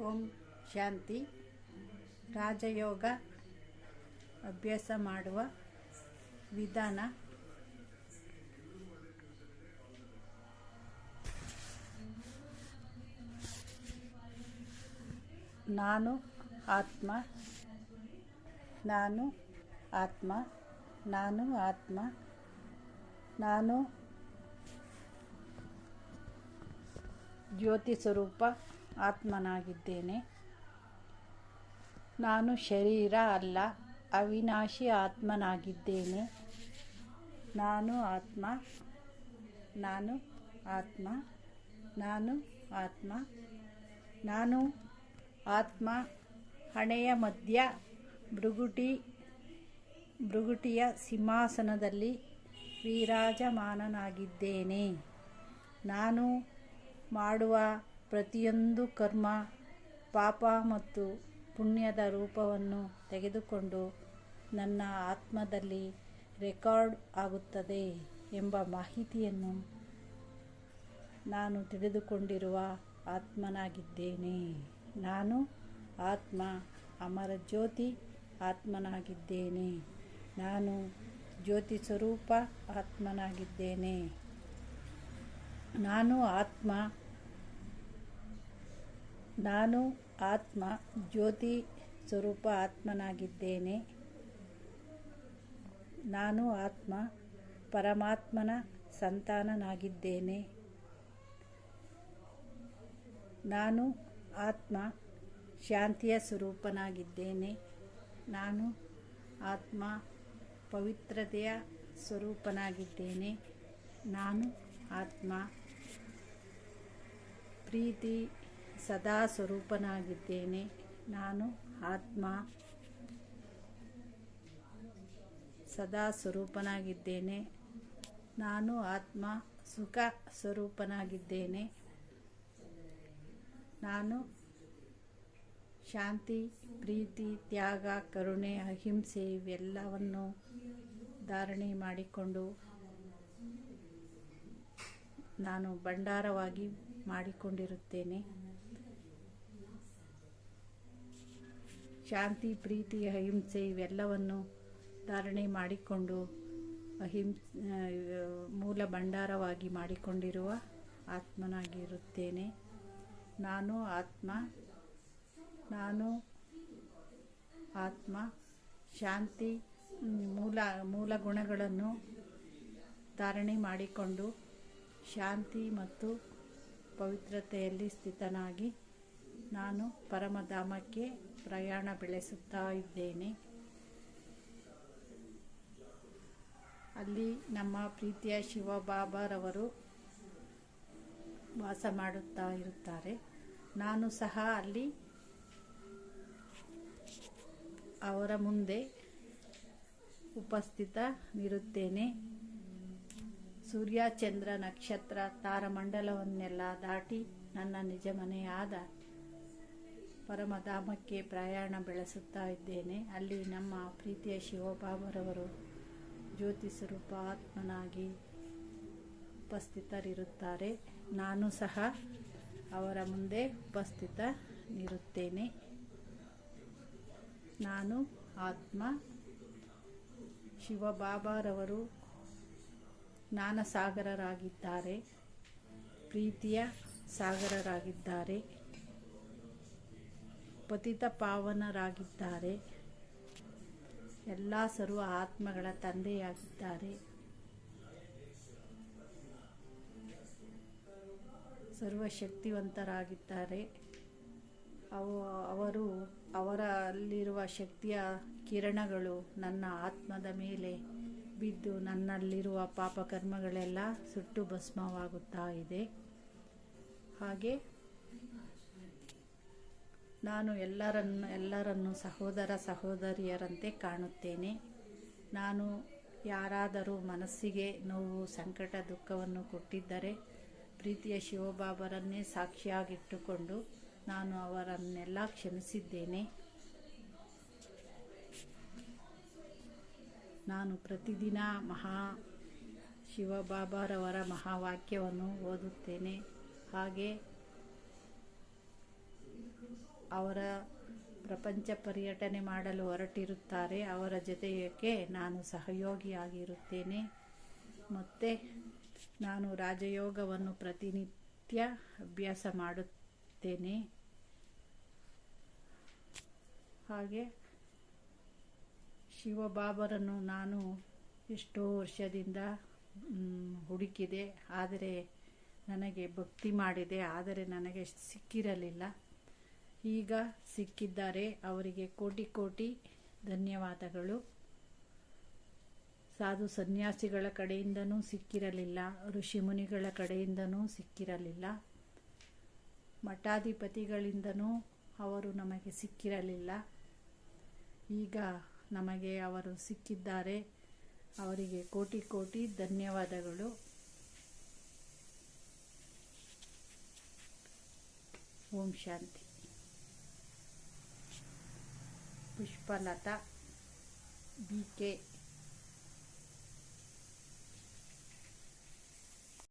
ಓಂ ಶಾಂತಿ. ರಾಜಯೋಗ ಅಭ್ಯಾಸ ಮಾಡುವ ವಿಧಾನ. ನಾನು ಆತ್ಮ. ನಾನು ಆತ್ಮ. ನಾನು ಆತ್ಮ. ನಾನು ಜ್ಯೋತಿ ಸ್ವರೂಪ. ಆತ್ಮನಾಗಿದ್ದೇನೆ. ನಾನು ಶರೀರ ಅಲ್ಲ, ಅವಿನಾಶಿ ಆತ್ಮನಾಗಿದ್ದೇನೆ. ನಾನು ಆತ್ಮ ನಾನು ಆತ್ಮ ನಾನು ಆತ್ಮ ನಾನು ಆತ್ಮ, ಹಣೆಯ ಮಧ್ಯ ಭೃಗುಟಿ, ಭೃಗುಟಿಯ ಸಿಂಹಾಸನದಲ್ಲಿ ವಿರಾಜಮಾನನಾಗಿದ್ದೇನೆ. ನಾನು ಮಾಡುವ ಪ್ರತಿಯೊಂದು ಕರ್ಮ, ಪಾಪ ಮತ್ತು ಪುಣ್ಯದ ರೂಪವನ್ನು ತೆಗೆದುಕೊಂಡು ನನ್ನ ಆತ್ಮದಲ್ಲಿ ರೆಕಾರ್ಡ್ ಆಗುತ್ತದೆ ಎಂಬ ಮಾಹಿತಿಯನ್ನು ನಾನು ತಿಳಿದುಕೊಂಡಿರುವ ಆತ್ಮನಾಗಿದ್ದೇನೆ. ನಾನು ಆತ್ಮ, ಅಮರ ಜ್ಯೋತಿ ಆತ್ಮನಾಗಿದ್ದೇನೆ. ನಾನು ಜ್ಯೋತಿ ಸ್ವರೂಪ ಆತ್ಮನಾಗಿದ್ದೇನೆ. ನಾನು ಆತ್ಮ ನಾನು ಆತ್ಮ, ಜ್ಯೋತಿ ಸ್ವರೂಪ ಆತ್ಮನಾಗಿದ್ದೇನೆ. ನಾನು ಆತ್ಮ, ಪರಮಾತ್ಮನ ಸಂತಾನನಾಗಿದ್ದೇನೆ. ನಾನು ಆತ್ಮ, ಶಾಂತಿಯ ಸ್ವರೂಪನಾಗಿದ್ದೇನೆ. ನಾನು ಆತ್ಮ, ಪವಿತ್ರತೆಯ ಸ್ವರೂಪನಾಗಿದ್ದೇನೆ. ನಾನು ಆತ್ಮ, ಪ್ರೀತಿ ಸದಾ ಸ್ವರೂಪನಾಗಿದ್ದೇನೆ. ನಾನು ಆತ್ಮ ಸದಾ ಸ್ವರೂಪನಾಗಿದ್ದೇನೆ. ನಾನು ಆತ್ಮ ಸುಖ ಸ್ವರೂಪನಾಗಿದ್ದೇನೆ. ನಾನು ಶಾಂತಿ, ಪ್ರೀತಿ, ತ್ಯಾಗ, ಕರುಣೆ, ಅಹಿಂಸೆ ಇವೆಲ್ಲವನ್ನು ಧಾರಣೆ ಮಾಡಿಕೊಂಡು ನಾನು ಭಂಡಾರವಾಗಿ ಮಾಡಿಕೊಂಡಿರುತ್ತೇನೆ. ಶಾಂತಿ, ಪ್ರೀತಿ, ಅಹಿಂಸೆ ಇವೆಲ್ಲವನ್ನು ಧಾರಣೆ ಮಾಡಿಕೊಂಡು ಅಹಿಂಸ ಮೂಲ ಭಂಡಾರವಾಗಿ ಮಾಡಿಕೊಂಡಿರುವ ಆತ್ಮನಾಗಿರುತ್ತೇನೆ. ನಾನು ಆತ್ಮ ನಾನು ಆತ್ಮ, ಶಾಂತಿ, ಮೂಲ ಮೂಲ ಗುಣಗಳನ್ನು ಧಾರಣೆ ಮಾಡಿಕೊಂಡು ಶಾಂತಿ ಮತ್ತು ಪವಿತ್ರತೆಯಲ್ಲಿ ಸ್ಥಿತನಾಗಿ ನಾನು ಪರಮಧಾಮಕ್ಕೆ ಪ್ರಯಾಣ ಬೆಳೆಸುತ್ತಾ ಇದ್ದೇನೆ. ಅಲ್ಲಿ ನಮ್ಮ ಪ್ರೀತಿಯ ಶಿವಬಾಬಾರವರು ವಾಸ ಮಾಡುತ್ತಾ ಇರುತ್ತಾರೆ. ನಾನು ಸಹ ಅಲ್ಲಿ ಅವರ ಮುಂದೆ ಉಪಸ್ಥಿತನಿರುತ್ತೇನೆ ಸೂರ್ಯ, ಚಂದ್ರ, ನಕ್ಷತ್ರ, ತಾರಮಂಡಲವನ್ನೆಲ್ಲ ದಾಟಿ ನನ್ನ ನಿಜ ಮನೆಯಾದ ಪರಮಧಾಮಕ್ಕೆ ಪ್ರಯಾಣ ಬೆಳೆಸುತ್ತಾ ಇದ್ದೇನೆ. ಅಲ್ಲಿ ನಮ್ಮ ಪ್ರೀತಿಯ ಶಿವಬಾಬರವರು ಜ್ಯೋತಿ ಸ್ವರೂಪ ಆತ್ಮನಾಗಿ ಉಪಸ್ಥಿತರಿರುತ್ತಾರೆ. ನಾನು ಸಹ ಅವರ ಮುಂದೆ ಉಪಸ್ಥಿತನಿರುತ್ತೇನೆ. ನಾನು ಆತ್ಮ. ಶಿವಬಾಬಾರವರು ಜ್ಞಾನಸಾಗರರಾಗಿದ್ದಾರೆ. ಪ್ರೀತಿಯ ಸಾಗರರಾಗಿದ್ದಾರೆ. ಪತಿತ ಪಾವನರಾಗಿದ್ದಾರೆ. ಎಲ್ಲ ಸರ್ವ ಆತ್ಮಗಳ ತಂದೆಯಾಗಿದ್ದಾರೆ. ಸರ್ವಶಕ್ತಿವಂತರಾಗಿದ್ದಾರೆ ಅವು, ಅವರು, ಅವರಲ್ಲಿರುವ ಶಕ್ತಿಯ ಕಿರಣಗಳು ನನ್ನ ಆತ್ಮದ ಮೇಲೆ ಬಿದ್ದು ನನ್ನಲ್ಲಿರುವ ಪಾಪಕರ್ಮಗಳೆಲ್ಲ ಸುಟ್ಟು ಭಸ್ಮವಾಗುತ್ತಾ ಇದೆ. ಹಾಗೆ ನಾನು ಎಲ್ಲರನ್ನು ಎಲ್ಲರನ್ನು ಸಹೋದರ ಸಹೋದರಿಯರಂತೆ ಕಾಣುತ್ತೇನೆ. ನಾನು ಯಾರಾದರೂ ಮನಸ್ಸಿಗೆ ನೋವು, ಸಂಕಟ, ದುಃಖವನ್ನು ಕೊಟ್ಟಿದ್ದರೆ ಪ್ರೀತಿಯ ಶಿವಬಾಬರನ್ನೇ ಸಾಕ್ಷಿಯಾಗಿಟ್ಟುಕೊಂಡು ನಾನು ಅವರನ್ನೆಲ್ಲ ಕ್ಷಮಿಸಿದ್ದೇನೆ. ನಾನು ಪ್ರತಿದಿನ ಮಹಾ ಶಿವಬಾಬಾರವರ ಮಹಾವಾಕ್ಯವನ್ನು ಓದುತ್ತೇನೆ. ಹಾಗೆ ಅವರ ಪ್ರಪಂಚ ಪರ್ಯಟನೆ ಮಾಡಲು ಹೊರಟಿರುತ್ತಾರೆ. ಅವರ ಜೊತೆಗೆ ನಾನು ಸಹಯೋಗಿಯಾಗಿರುತ್ತೇನೆ. ಮತ್ತು ನಾನು ರಾಜಯೋಗವನ್ನು ಪ್ರತಿನಿತ್ಯ ಅಭ್ಯಾಸ ಮಾಡುತ್ತೇನೆ. ಹಾಗೆ ಶಿವಬಾಬರನ್ನು ನಾನು ಎಷ್ಟೋ ವರ್ಷದಿಂದ ಹುಡುಕಿದೆ. ಆದರೆ ನನಗೆ ಭಕ್ತಿ ಮಾಡಿದೆ. ಆದರೆ ನನಗೆ ಸಿಕ್ಕಿರಲಿಲ್ಲ. ಈಗ ಸಿಕ್ಕಿದ್ದಾರೆ. ಅವರಿಗೆ ಕೋಟಿ ಕೋಟಿ ಧನ್ಯವಾದಗಳು. ಸಾಧು ಸನ್ಯಾಸಿಗಳ ಕಡೆಯಿಂದನೂ ಸಿಕ್ಕಿರಲಿಲ್ಲ. ಋಷಿ ಮುನಿಗಳ ಕಡೆಯಿಂದನೂ ಸಿಕ್ಕಿರಲಿಲ್ಲ. ಮಠಾಧಿಪತಿಗಳಿಂದನೂ ಅವರು ನಮಗೆ ಸಿಕ್ಕಿರಲಿಲ್ಲ. ಈಗ ನಮಗೆ ಅವರು ಸಿಕ್ಕಿದ್ದಾರೆ. ಅವರಿಗೆ ಕೋಟಿ ಕೋಟಿ ಧನ್ಯವಾದಗಳು. ಓಂ ಶಾಂತಿ. Pushpalatha B K